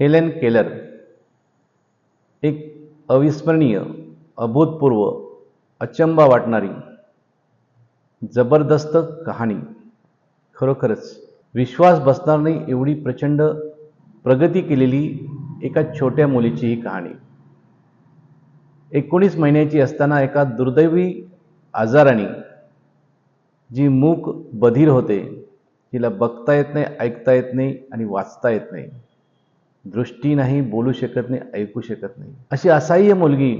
Helen Keller एक अविस्मरणीय अभूतपूर्व अचंबा वाटणारी जबरदस्त कहाणी. खरोखरच विश्वास बसणार नाही एवढी प्रचंड प्रगती केलेली एका छोट्या मुलीची ही कहाणी. एकोणीस महिन्याची असताना एका दुर्दैवी आजाराने जी मूक बधीर होते तिला बघता येत नाही ऐकता येत नाही आणि वाचता येत नाही. दृष्टी नाही बोलू शकत नाही ऐकू शकत नाही. अशी असाह्य मुलगी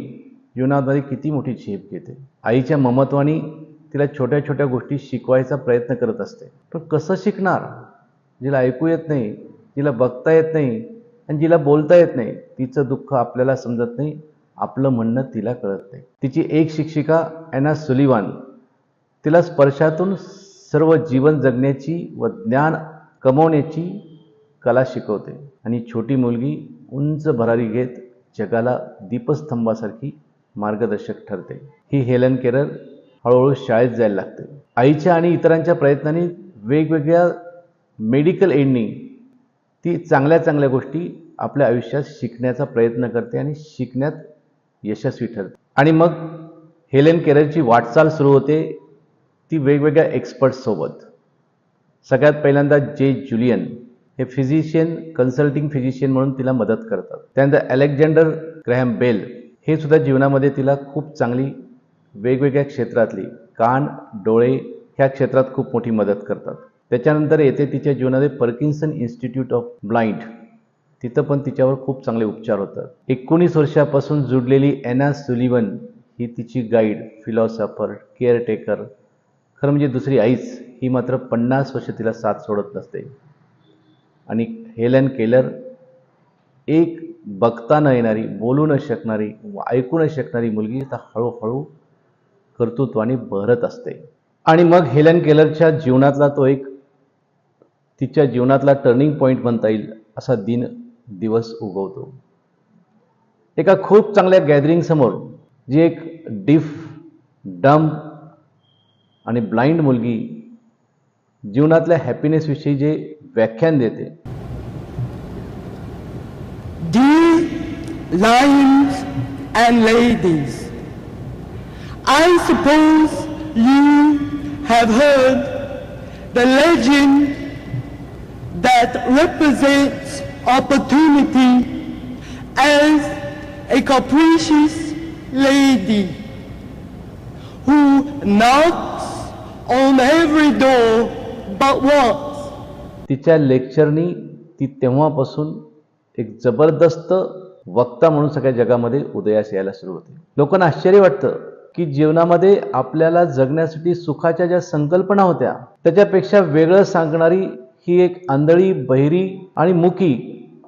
जीवनाद्वारे किती मोठी झेप घेते. आईच्या ममत्वाने तिला छोट्या छोट्या गोष्टी शिकवायचा प्रयत्न करत असते. पण कसं शिकणार? जिला ऐकू येत नाही जिला बघता येत नाही आणि जिला बोलता येत नाही तिचं दुःख आपल्याला समजत नाही आपलं म्हणणं तिला कळत नाही. तिची एक शिक्षिका ॲना सुलिवान तिला स्पर्शातून सर्व जीवन जगण्याची व ज्ञान कमवण्याची कला शिकवते. आणि छोटी मुलगी उंच भरारी घेत जगाला दीपस्तंभासारखी मार्गदर्शक ठरते. ही हेलन केरर हळूहळू शाळेत जायला लागते. आईच्या आणि इतरांच्या प्रयत्नांनी वेगवेगळ्या मेडिकल एडनी ती चांगल्या चांगल्या गोष्टी आपल्या आयुष्यात शिकण्याचा प्रयत्न करते आणि शिकण्यात यशस्वी ठरते. आणि मग हेलेन केररची वाटचाल सुरू होते ती वेगवेगळ्या एक्सपर्ट्ससोबत सगळ्यात पहिल्यांदा जे जुलियन हे फिजिशियन कन्सल्टिंग फिजिशियन म्हणून तिला मदत करतात. त्यानंतर अलेक्झांडर ग्रॅहम बेल हे सुद्धा जीवनामध्ये तिला खूप चांगली वेगवेगळ्या क्षेत्रातली कान डोळे ह्या क्षेत्रात खूप मोठी मदत करतात. त्याच्यानंतर येते तिच्या जीवनामध्ये पर्किन्सन इन्स्टिट्यूट ऑफ ब्लाइंड तिथं पण तिच्यावर खूप चांगले उपचार होतात. एकोणीस वर्षापासून जुडलेली एना सुलिवन ही तिची गाईड फिलॉसॉफर केअरटेकर खरं म्हणजे दुसरी आईच ही मात्र पन्नास वर्ष तिला साथ सोडत नसते. आणि हेलन केलर एक बघता न येणारी बोलू न शकणारी ऐकू न शकणारी मुलगी आता हळूहळू कर्तृत्वाने बहरत असते. आणि मग हेलन केलरच्या जीवनातला तो एक तिच्या जीवनातला टर्निंग पॉईंट म्हणता येईल असा दिन दिवस उगवतो. एका खूप चांगल्या गॅदरिंगसमोर जी एक डिफ डम आणि ब्लाइंड मुलगी जीवनातल्या हॅपीनेसविषयी जे व्याख्यान देते Dear lions and ladies, I suppose you have heard the legend that represents opportunity as a capricious lady who knocks on every door but once. तिच्या लेक्चरनी ती तेव्हापासून एक जबरदस्त वक्ता म्हणून सगळ्या जगामध्ये उदयास यायला सुरू होते. लोकांना आश्चर्य वाटतं की जीवनामध्ये आपल्याला जगण्यासाठी सुखाच्या ज्या संकल्पना होत्या त्याच्यापेक्षा वेगळं सांगणारी ही एक आंधळी बहिरी आणि मुकी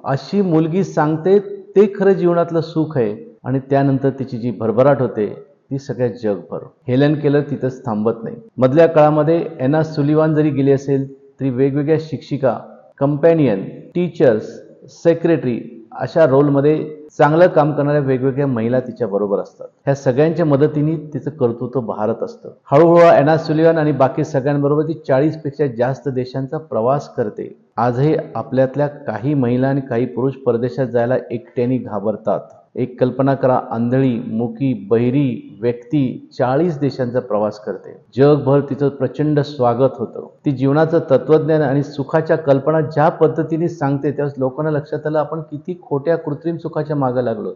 अशी मुलगी सांगते ते खरं जीवनातलं सुख आहे आणि त्यानंतर तिची जी भरभराट होते ती सगळ्या जगभर. हेलन केलं तिथंच थांबत नाही. मधल्या काळामध्ये एना सुलिवान जरी गेली असेल तरी वेगवेगळ्या शिक्षिका कंपॅनियन टीचर्स सेक्रेटरी अशा रोलमध्ये चांगलं काम करणाऱ्या वेगवेगळ्या महिला तिच्या बरोबर असतात. ह्या सगळ्यांच्या मदतीने तिचं कर्तृत्व भारत असतं. हळूहळू एना सुलिवान आणि बाकी सगळ्यांबरोबर ती चाळीसपेक्षा जास्त देशांचा प्रवास करते. आजही आपल्यातल्या काही महिला आणि काही पुरुष परदेशात जायला एकट्याने घाबरतात. एक कल्पना करा आंधळी मुकी बहिरी व्यक्ती चाळीस देशांचा प्रवास करते. जगभर तिचं प्रचंड स्वागत होतं. ती जीवनाचं तत्वज्ञान आणि सुखाच्या कल्पना ज्या पद्धतीने सांगते त्यावेळेस लोकांना लक्षात आलं आपण किती खोट्या कृत्रिम सुखाच्या मागे लागलो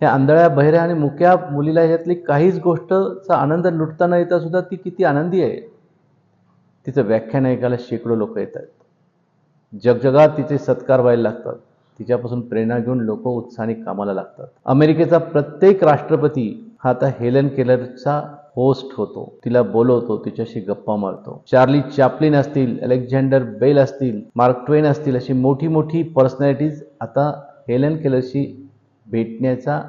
ह्या आंधळ्या बहिऱ्या आणि मुक्या मुलीला ह्यातली काहीच गोष्टचा आनंद लुटताना येता सुद्धा ती किती आनंदी आहे. तिचं व्याख्यान ऐकायला शेकडो लोक येतात. जगजगात तिचे सत्कार व्हायला लागतात. तिच्यापासून प्रेरणा घेऊन लोक उत्साहाने कामाला लागतात. अमेरिकेचा प्रत्येक राष्ट्रपती हा आता हेलन केलरचा होस्ट होतो. तिला बोलवतो तिच्याशी गप्पा मारतो. चार्ली चॅपलिन असतील अलेक्झांडर बेल असतील मार्क ट्वेन असतील अशी मोठी मोठी पर्सनॅलिटीज आता हेलन केलरशी भेटण्याचा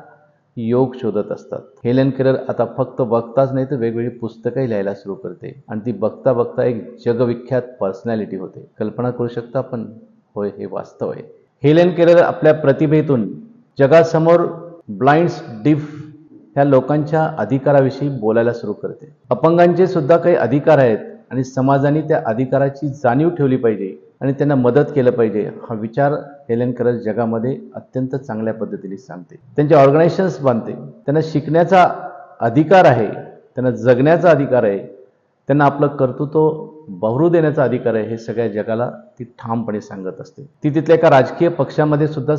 योग शोधत असतात. हेलन केलर आता फक्त बघताच नाही तर वेगवेगळी पुस्तकंही लिहायला सुरू करते. आणि ती बघता बघता एक जगविख्यात पर्सनॅलिटी होते. कल्पना करू शकता आपण? होय हे वास्तव आहे. हेलेन केरल आपल्या प्रतिभेतून जगासमोर ब्लाइंड्स डिफ ह्या लोकांच्या अधिकाराविषयी बोलायला सुरू करते. अपंगांचे सुद्धा काही अधिकार आहेत आणि समाजाने त्या अधिकाराची जाणीव ठेवली पाहिजे आणि त्यांना मदत केलं पाहिजे हा विचार हेलेन केलर जगामध्ये अत्यंत चांगल्या पद्धतीने सांगते. त्यांचे ऑर्गनायझेशन्स बांधते. त्यांना शिकण्याचा अधिकार आहे. त्यांना जगण्याचा अधिकार आहे. त्यांना आपलं कर्तृत्व बहरू देण्याचा अधिकार आहे हे सगळ्या जगाला ती ठामपणे सांगत असते. ती तिथल्या एका राजकीय पक्षामध्ये सुद्धा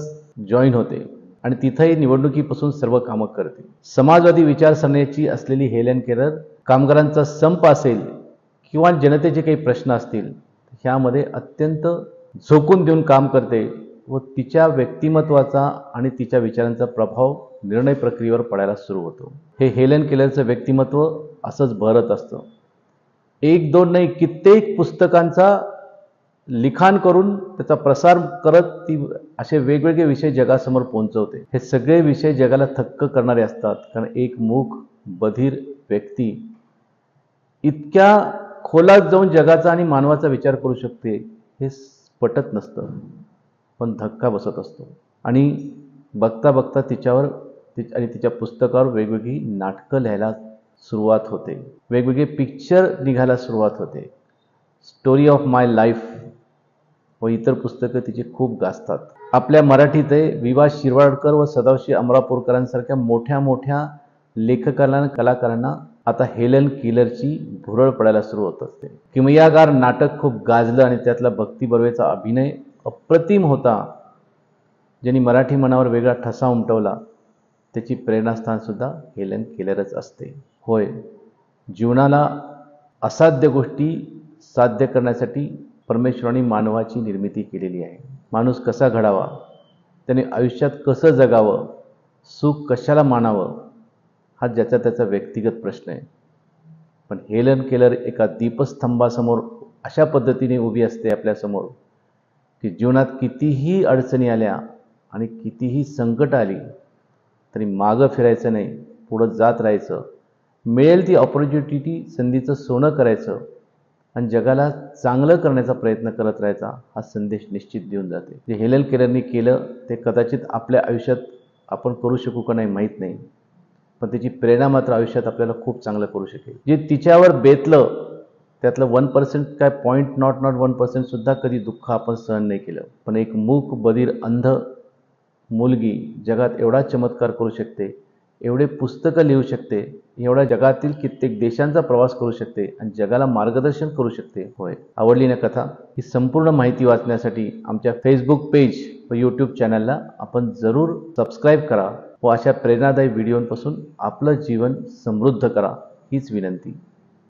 जॉईन होते आणि तिथंही निवडणुकीपासून सर्व कामं करते. समाजवादी विचारसरणीची असलेली हेलेन केरर कामगारांचा संप असेल किंवा जनतेचे काही प्रश्न असतील ह्यामध्ये अत्यंत झोकून देऊन काम करते व तिच्या व्यक्तिमत्वाचा आणि तिच्या विचारांचा प्रभाव निर्णय प्रक्रियेवर पडायला सुरू होतो. हे हेलेन केलरचं व्यक्तिमत्व असंच भरत असतं. एक दोन नाही कित्येक पुस्तकांचा लिखाण करून त्याचा प्रसार करत ती असे वेगवेगळे विषय जगासमोर पोहोचवते. हे सगळे विषय जगाला थक्क करणारे असतात. कारण एक मूक बधीर व्यक्ती इतक्या खोलात जाऊन जगाचा आणि मानवाचा विचार करू शकते हे पटत नसतं. पण धक्का बसत असतो. आणि बघता बघता तिच्यावर आणि तिच्या पुस्तकावर वेगवेगळी नाटकं लिहायला सुरुवात होते. वेगवेगळे पिक्चर निघायला सुरुवात होते. स्टोरी ऑफ माय लाईफ व इतर पुस्तकं तिची खूप गाजतात. आपल्या मराठीत विवा शिरवाडकर व सदाशिव अमरापूरकरांसारख्या मोठ्या मोठ्या लेखकांना कलाकारांना आता हेलन किलरची भुरळ पडायला सुरू होत असते. किमयागार नाटक खूप गाजलं आणि त्यातला भक्ती बर्वेचा अभिनय अप्रतिम होता. ज्यांनी मराठी मनावर वेगळा ठसा उमटवला त्याची प्रेरणास्थानसुद्धा हेलन केलरच असते. होय. जीवनाला असाध्य गोष्टी साध्य करण्यासाठी परमेश्वराने मानवाची निर्मिती केलेली आहे. माणूस कसा घडावा? त्याने आयुष्यात कसं जगावं? सुख कशाला मानावं? हा ज्याचा त्याचा व्यक्तिगत प्रश्न आहे. पण हेलन केलर एका दीपस्तंभासमोर अशा पद्धतीने उभी असते आपल्यासमोर की जीवनात कितीही अडचणी आल्या आणि कितीही संकट आली तरी मागं फिरायचं नाही पुढं जात राहायचं मिळेल ती ऑपॉर्च्युनिटी संधीचं सोनं करायचं आणि जगाला चांगलं करण्याचा प्रयत्न करत राहायचा हा संदेश निश्चित देऊन जाते. जे हेलन केलरनी केलं ते कदाचित आपल्या आयुष्यात आपण करू शकू का नाही माहीत नाही. पण त्याची प्रेरणा मात्र आयुष्यात आपल्याला खूप चांगलं करू शकेल. जे तिच्यावर बेतलं त्यातलं वन पर्सेंट काय पॉईंट नॉट नॉट वन पर्सेंटसुद्धा कधी दुःख आपण सहन नाही केलं. पण एक मूक बधीर अंध मुलगी जगात एवढा चमत्कार करू शकते एवढे पुस्तकं लिहू शकते एवढ्या जगातील कित्येक देशांचा प्रवास करू शकते आणि जगाला मार्गदर्शन करू शकते. होय. आवडली ना कथा? ही संपूर्ण माहिती वाचण्यासाठी आमच्या फेसबुक पेज व यूट्यूब चॅनलला आपण जरूर सबस्क्राईब करा व अशा प्रेरणादायी व्हिडिओंपासून आपलं जीवन समृद्ध करा. हीच विनंती.